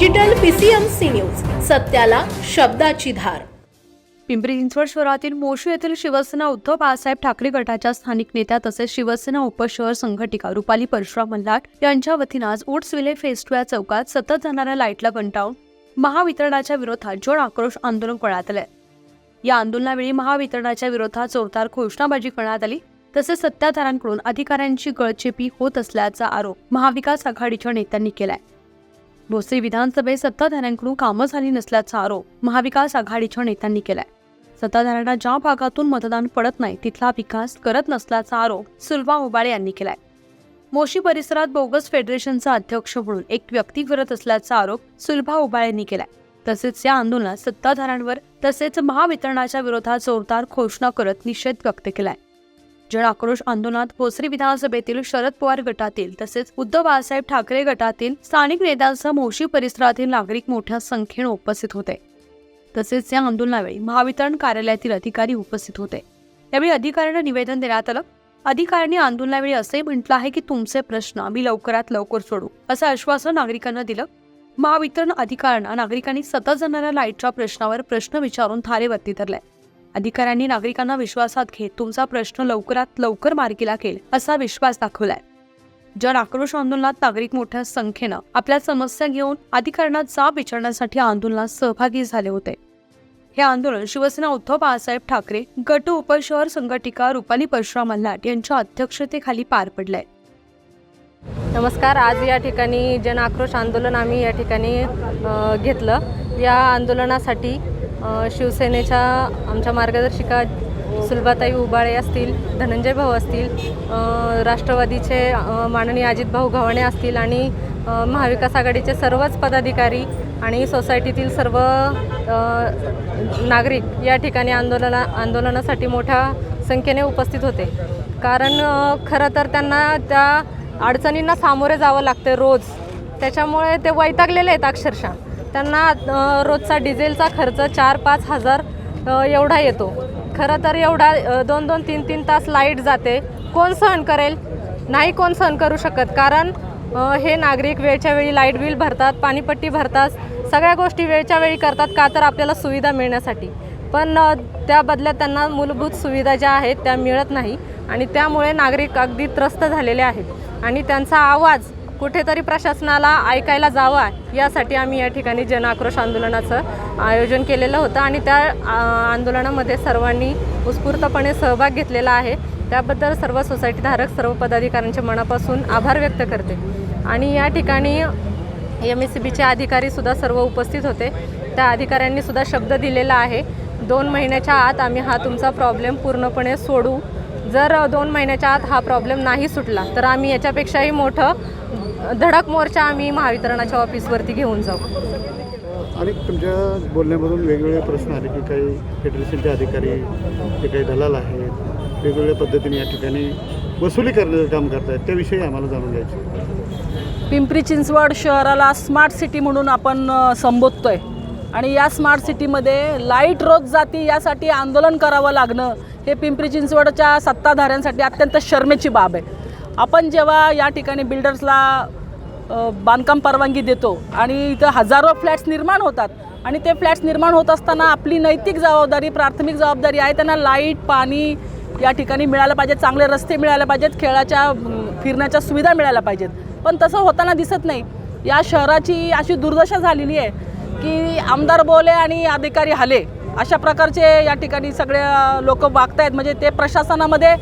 Digital PCMC news सत्याला शब्दाची धार. पिंपरी चिंचवड शहरातील मोशी येथील शिवसेना उद्धव बाळासाहेब ठाकरे गटाच्या स्थानिक नेत्या तसेच शिवसेना उपशहर संघटिका रुपाली परशुराम मल्हाट यांच्या वतीनं आज ओट्सविले फेस्टू या चौकात सतत जाणाऱ्या लाईटला कंटाळून महावितरणाच्या विरोधात जोड आक्रोश आंदोलन करण्यात आले या आंदोलनावेळी महावितरणाच्या विरोधात जोरदार घोषणाबाजी करण्यात आली तसेच सत्ताधाऱ्यांकडून अधिकाऱ्यांची गळचेपी होत असल्याचा आरोप महाविकास आघाडीच्या नेत्यांनी केलाय. भोसरी विधानसभेत सत्ताधाऱ्यांकडून कामं झाली नसल्याचा आरोप महाविकास आघाडीच्या नेत्यांनी केलाय. सत्ताधाऱ्यांना ज्या भागातून मतदान पडत नाही तिथला विकास करत नसल्याचा आरोप सुलभा ओबाळे यांनी केलाय. मोशी परिसरात बोगस फेडरेशनचा अध्यक्ष म्हणून एक व्यक्ती करत असल्याचा आरोप सुलभा उबाळे यांनी केलाय. तसेच या आंदोलनात सत्ताधाऱ्यांवर तसेच महावितरणाच्या विरोधात जोरदार घोषणा करत निषेध व्यक्त केलाय. जन आक्रोश आंदोलनात भोसरी विधानसभेतील शरद पवार गटातील तसेच उद्धव बाळासाहेब ठाकरे गटातील स्थानिक नेत्यांसह मोशी परिसरातील नागरिक मोठ्या संख्येने उपस्थित होते. तसेच या आंदोलनावेळी महावितरण कार्यालयातील अधिकारी उपस्थित होते. यावेळी अधिकाऱ्यांना निवेदन देण्यात आलं अधिकाऱ्यांनी आंदोलनावेळी असे म्हटलं आहे की तुमचे प्रश्न आम्ही लवकरात लवकर सोडू असं आश्वासन नागरिकांना दिलं. महावितरण अधिकाऱ्यांना नागरिकांनी सतत जाणाऱ्या लाईटच्या प्रश्नावर प्रश्न विचारून थारेवरती धरलाय अधिकाऱ्यांनी नागरिकांना विश्वासात घेत तुमचा प्रश्न लवकरात लवकर मार्गी लागेल असा विश्वास दाखवलाय. जन आक्रोश आंदोलनात नागरिक मोठ्या संख्येनं आपल्या समस्या घेऊन अधिकाऱ्यांना जाब विचारण्यासाठी आंदोलनात सहभागी झाले होते. हे आंदोलन शिवसेना उद्धव बाळासाहेब ठाकरे गट उपशहर संघटिका रुपाली परशुराम मल्हाट यांच्या अध्यक्षतेखाली पार पडलंय. नमस्कार आज या ठिकाणी जन आक्रोश आंदोलन आम्ही या ठिकाणी घेतलं. या आंदोलनासाठी शिवसेनेच्या आमच्या मार्गदर्शिका सुलभाताई उबाळे असतील धनंजय भाऊ असतील राष्ट्रवादीचे माननीय अजितभाऊ गव्हाणे असतील आणि महाविकास आघाडीचे सर्वच पदाधिकारी आणि सोसायटीतील सर्व नागरिक या ठिकाणी आंदोलना आंदोलनासाठी मोठ्या संख्येने उपस्थित होते. कारण खरं तर त्यांना त्या अडचणींना सामोरे जावं लागते रोज. त्याच्यामुळे ते वैतागलेले आहेत अक्षरशः. त्यांना रोजचा डिझेलचा खर्च चार पाच हजार एवढा येतो. खरं तर एवढा दोन दोन तीन तीन तास लाइट जाते. कोण सहन करेल? नाही कोण सहन करू शकत. कारण हे नागरिक वेळच्या वेळी लाइट बिल भरतात पाणीपट्टी भरतात सगळ्या गोष्टी वेळच्या वेळी करतात का तर आपल्याला सुविधा मिळण्यासाठी. पण त्या बदल्यात त्यांना मूलभूत सुविधा ज्या आहेत त्या मिळत नाही. आणि त्यामुळे नागरिक अगदी त्रस्त झालेले आहेत. आणि त्यांचा आवाज कुठेतरी प्रशासनाला ऐकायला जावा यासाठी आम्ही या ठिकाणी जन आक्रोश आंदोलनाचं आयोजन केलेलं होतं आणि त्या आंदोलनामध्ये सर्वांनी उत्स्फूर्तपणे सहभाग घेतलेला आहे. त्याबद्दल सर्व सोसायटीधारक सर्व पदाधिकाऱ्यांच्या मनापासून आभार व्यक्त करते. आणि या ठिकाणी एम एस सी बीचे अधिकारीसुद्धा सर्व उपस्थित होते. त्या अधिकाऱ्यांनीसुद्धा शब्द दिलेला आहे. दोन महिन्याच्या आत आम्ही हा तुमचा प्रॉब्लेम पूर्णपणे सोडू. जर दोन महिन्याच्या आत हा प्रॉब्लेम नाही सुटला तर आम्ही याच्यापेक्षाही मोठं धडक मोर्चा आम्ही महावितरणाच्या ऑफिसवरती घेऊन जाऊ. आणि तुमच्या बोलण्यामधून वेगवेगळे प्रश्न आले की काही फेडरेशनचे अधिकारी जे काही दलाल आहेत वेगवेगळ्या पद्धतीने या ठिकाणी वसुली करण्याचं काम करतायत. त्याविषयी आम्हाला जाणून घ्यायचं पिंपरी चिंचवड शहराला स्मार्ट सिटी म्हणून आपण संबोधतोय. आणि या स्मार्ट सिटीमध्ये लाइट रोज जाती यासाठी आंदोलन करावं लागणं हे पिंपरी चिंचवडच्या सत्ताधाऱ्यांसाठी अत्यंत शर्मेची बाब आहे. आपण जेव्हा या ठिकाणी बिल्डर्सला बांधकाम परवानगी देतो. आणि इथं हजारो फ्लॅट्स निर्माण होतात. आणि ते फ्लॅट्स निर्माण होत असताना आपली नैतिक जबाबदारी प्राथमिक जबाबदारी आहे त्यांना लाइट पाणी या ठिकाणी मिळायला पाहिजेत चांगले रस्ते मिळायला पाहिजेत खेळाच्या फिरण्याच्या सुविधा मिळायला पाहिजेत. पण तसं होताना दिसत नाही. या शहराची अशी दुर्दशा झालेली आहे की आमदार बोले आणि अधिकारी हले अशा प्रकारचे या ठिकाणी सगळे लोक आहेत म्हणजे ते प्रशासनामध्ये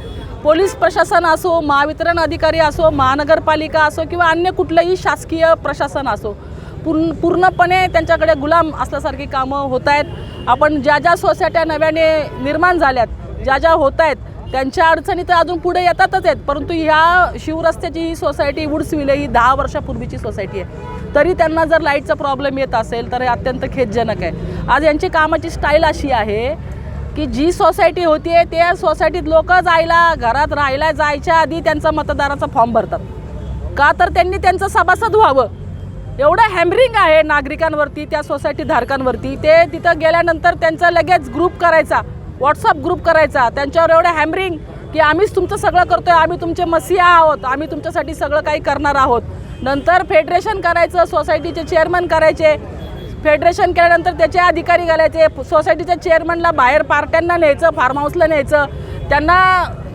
पोलीस प्रशासन असो महावितरण अधिकारी असो महानगरपालिका असो किंवा अन्य कुठलंही शासकीय प्रशासन असो पूर्ण पूर्णपणे त्यांच्याकडे गुलाम असल्यासारखी कामं होत आहेत आपण ज्या ज्या सोसायट्या नव्याने निर्माण झाल्यात ज्या ज्या होत आहेत त्यांच्या अडचणी तर अजून पुढे येतातच आहेत परंतु ह्या शिवरस्त्याची ही सोसायटी वुड्सविले ही दहा वर्षापूर्वीची सोसायटी आहे. तरी त्यांना जर लाईटचा प्रॉब्लेम येत असेल तर हे अत्यंत खेदजनक आहे. आज यांची कामाची स्टाईल अशी आहे की जी सोसायटी होती त्या सोसायटीत लोक जायला घरात राहायला जायच्या आधी त्यांचा मतदाराचा फॉर्म भरतात. का तर त्यांनी त्यांचं सभासद व्हावं. एवढं हॅमरिंग आहे नागरिकांवरती त्या सोसायटी धारकांवरती. ते तिथं गेल्यानंतर त्यांचा लगेच ग्रुप करायचा व्हॉट्सअप ग्रुप करायचा. त्यांच्यावर एवढं हॅमरिंग की आम्हीच तुमचं सगळं करतोय आम्ही तुमचे मसिया आहोत आम्ही तुमच्यासाठी सगळं काही करणार आहोत. नंतर फेडरेशन करायचं सोसायटीचे चेअरमन करायचे. फेडरेशन केल्यानंतर त्याचे अधिकारी घालायचे. सोसायटीच्या चेअरमनला बाहेर पार्ट्यांना न्यायचं फार्म हाऊसला न्यायचं. त्यांना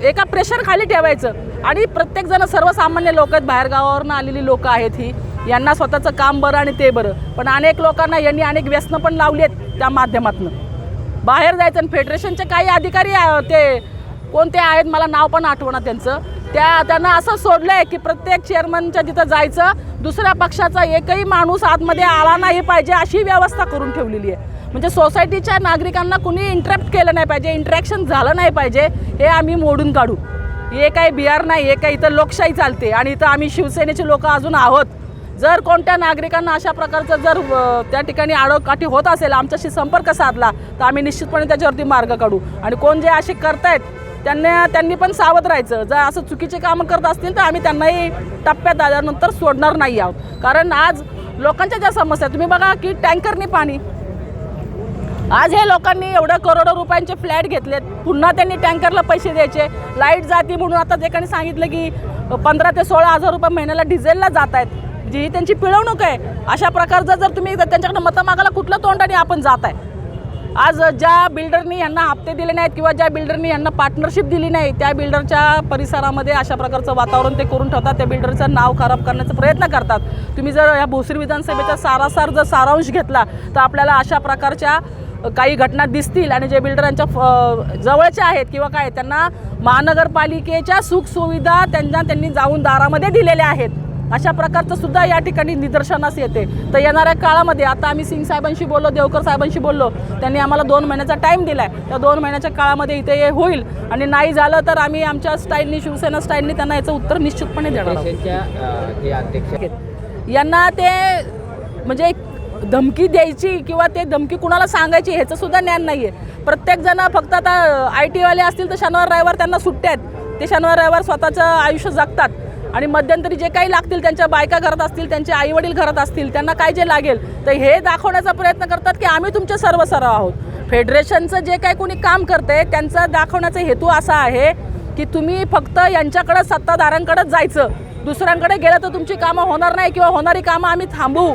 एका प्रेशरखाली ठेवायचं. आणि प्रत्येकजण सर्वसामान्य लोक आहेत. बाहेरगावावरून आलेली लोकं आहेत ही. यांना स्वतःचं काम बरं आणि ते बरं. पण अनेक लोकांना यांनी अनेक व्यसनं पण लावली आहेत त्या माध्यमातून. बाहेर जायचं आणि फेडरेशनचे काही अधिकारी ते कोणते आहेत? मला नाव पण आठवणार त्यांचं. त्या त्यांना असं सोडलं आहे की प्रत्येक चेअरमनच्या तिथं जायचं दुसऱ्या पक्षाचा एकही माणूस आतमध्ये आला नाही पाहिजे अशी व्यवस्था करून ठेवलेली आहे. म्हणजे सोसायटीच्या नागरिकांना कुणी इंटरॅक्ट केलं नाही पाहिजे इंटरॅक्शन झालं नाही पाहिजे हे आम्ही मोडून काढू. हे काही बिहार नाही हे काही इथं लोकशाही चालते आणि इथं आम्ही शिवसेनेचे लोक अजून आहोत. जर कोणत्या नागरिकांना अशा प्रकारचं जर त्या ठिकाणी आडोकाठी होत असेल आमच्याशी संपर्क साधला तर आम्ही निश्चितपणे त्याच्यावरती मार्ग काढू. आणि कोण जे असे करतायत त्यांना त्यांनी पण सावध राहायचं. जर असं चुकीचे कामं करत असतील तर आम्ही त्यांनाही टप्प्यात आल्यानंतर सोडणार नाही आहोत. कारण आज लोकांच्या ज्या समस्या आहेत, तुम्ही बघा की टँकरनी पाणी. आज हे लोकांनी एवढं करोडो रुपयांचे फ्लॅट घेतलेत. पुन्हा त्यांनी टँकरला पैसे द्यायचे. लाइट जाती म्हणून आता एकाने सांगितलं की पंधरा ते सोळा हजार रुपये महिन्याला डिझेलला जात आहेत. जी त्यांची पिळवणूक आहे. अशा प्रकारचं जर तुम्ही त्यांच्याकडे मतं मागायला कुठलं तोंडाने आपण जात आहे. आज ज्या बिल्डरनी यांना हप्ते दिले नाहीत किंवा ज्या बिल्डरनी यांना पार्टनरशिप दिली नाही त्या बिल्डरच्या परिसरामध्ये अशा प्रकारचं वातावरण ते करून ठेवतात. त्या बिल्डरचं नाव खराब करण्याचा प्रयत्न करतात. तुम्ही जर या भोसरी विधानसभेचा सारासार जर सारांश घेतला तर आपल्याला अशा प्रकारच्या काही घटना दिसतील आणि जे बिल्डरांच्या फ- आहेत किंवा काय त्यांना महानगरपालिकेच्या सुखसुविधा त्यांना त्यांनी जाऊन दारामध्ये दिलेल्या आहेत. अशा प्रकारचं सुद्धा या ठिकाणी निदर्शनास येते. तर येणाऱ्या काळामध्ये आता आम्ही सिंग साहेबांशी बोललो देवकर साहेबांशी बोललो त्यांनी आम्हाला दोन महिन्याचा टाईम दिला आहे त्या दोन महिन्याच्या काळामध्ये इथे हे होईल. आणि नाही झालं तर आम्ही आमच्या स्टाईलनी शिवसेना स्टाईलनी त्यांना याचं उत्तर निश्चितपणे देणार. यांना ते म्हणजे धमकी द्यायची किंवा ते धमकी कुणाला सांगायची ह्याचं सुद्धा ज्ञान नाही आहे प्रत्येकजण फक्त आता आय टीवाले असतील तर शनिवार रविवार त्यांना सुट्ट्या आहेत. ते शनिवार रविवार स्वतःचं आयुष्य जगतात. आणि मध्यंतरी जे काही लागतील त्यांच्या बायका घरात असतील त्यांचे आईवडील घरात असतील त्यांना काय जे लागेल तर हे दाखवण्याचा प्रयत्न करतात की आम्ही तुमचे सर्व सर्व आहोत. फेडरेशनचं जे काही कोणी काम करते त्यांचा दाखवण्याचा हेतू असा आहे की तुम्ही फक्त यांच्याकडे सत्ताधाऱ्यांकडेच जायचं. दुसऱ्यांकडे गेलं तर तुमची कामं होणार नाही किंवा होणारी कामं आम्ही थांबवू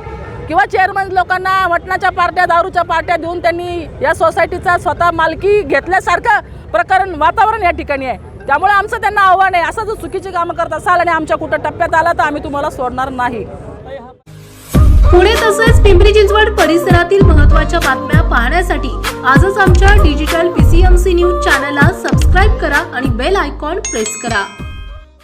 किंवा चेअरमन लोकांना मटणाच्या पार्ट्या दारूच्या पार्ट्या देऊन त्यांनी या सोसायटीचा स्वतः मालकी घेतल्यासारखं प्रकरण वातावरण या ठिकाणी आहे. त्यामुळे आमचं त्यांना आव्हान आहे. असं जर चुकीची कामं करत असाल आणि आमच्या कुठं टप्प्यात आला तर आम्ही तुम्हाला सोडणार नाही. पुणे तसेच पिंपरी चिंचवड परिसरातील महत्त्वाच्या बातम्या पाहण्यासाठी आजच आमच्या डिजिटल पीसीएमसी न्यूज चॅनलला सबस्क्राईब करा आणि बेल आयकॉन प्रेस करा.